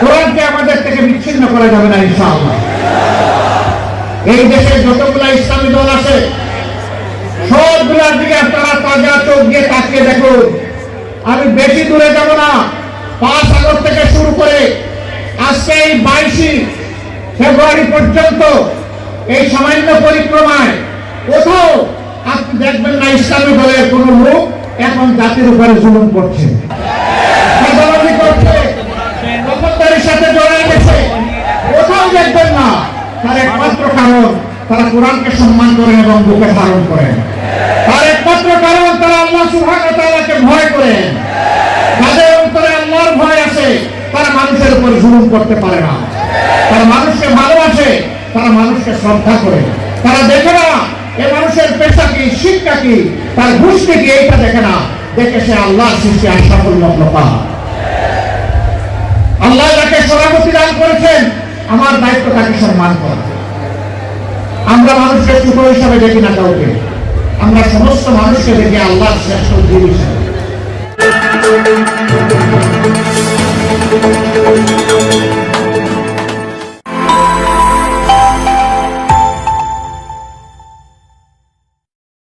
কোরআনকে আমাদের থেকে বিচ্ছিন্ন করা যাবে না, ইনশাআল্লাহ। এই দেশে যতগুলা ইসলামী দল আছে সবগুলার দিকে আপনারা তাজা চোখ দিয়ে তাকিয়ে দেখুন আমি বেশি দূরে যাব না, পাঁচ আগস্ট থেকে শুরু করে আজকে এই বাইশে ফেব্রুয়ারি পর্যন্ত এই সামান্য পরিক্রমায় কোথাও আপনি দেখবেন না ইসলামী দলের কোন লোক এখন জাতির উপরে জুলুম করছে। দখলদারির সাথে জড়িয়ে গেছে। কোথাও দেখবেন না। তার একমাত্র কারণ, তারা কোরআনকে সম্মান করেন এবং বুকে ধারণ করেন। তার একমাত্র কারণ, তারা আল্লাহ সুবহানাহু তাআলাকে ভয় করেন। যাদের অন্তরে আল্লাহর ভয় আছে। তারা মানুষের উপর জুলুম করতে পারে না। তারা মানুষকে ভালোবাসে। তারা মানুষকে শ্রদ্ধা করে। তারা দেখে না, এ মানুষের পেশা কি, শিক্ষা কি, তার ঘুষকে কি, এইটা দেখে না। দেখে সে আল্লাহ সৃষ্টি আর সাফল্য যাকে সভাপতি দান করেছেন, আমার দায়িত্ব তাকে সম্মান করা। আমরা মানুষকে টুকরো হিসাবে দেখি না কাউকে। আমরা সমস্ত মানুষকে দেখি আল্লাহ শ্রেষ্ঠ হিসাবে।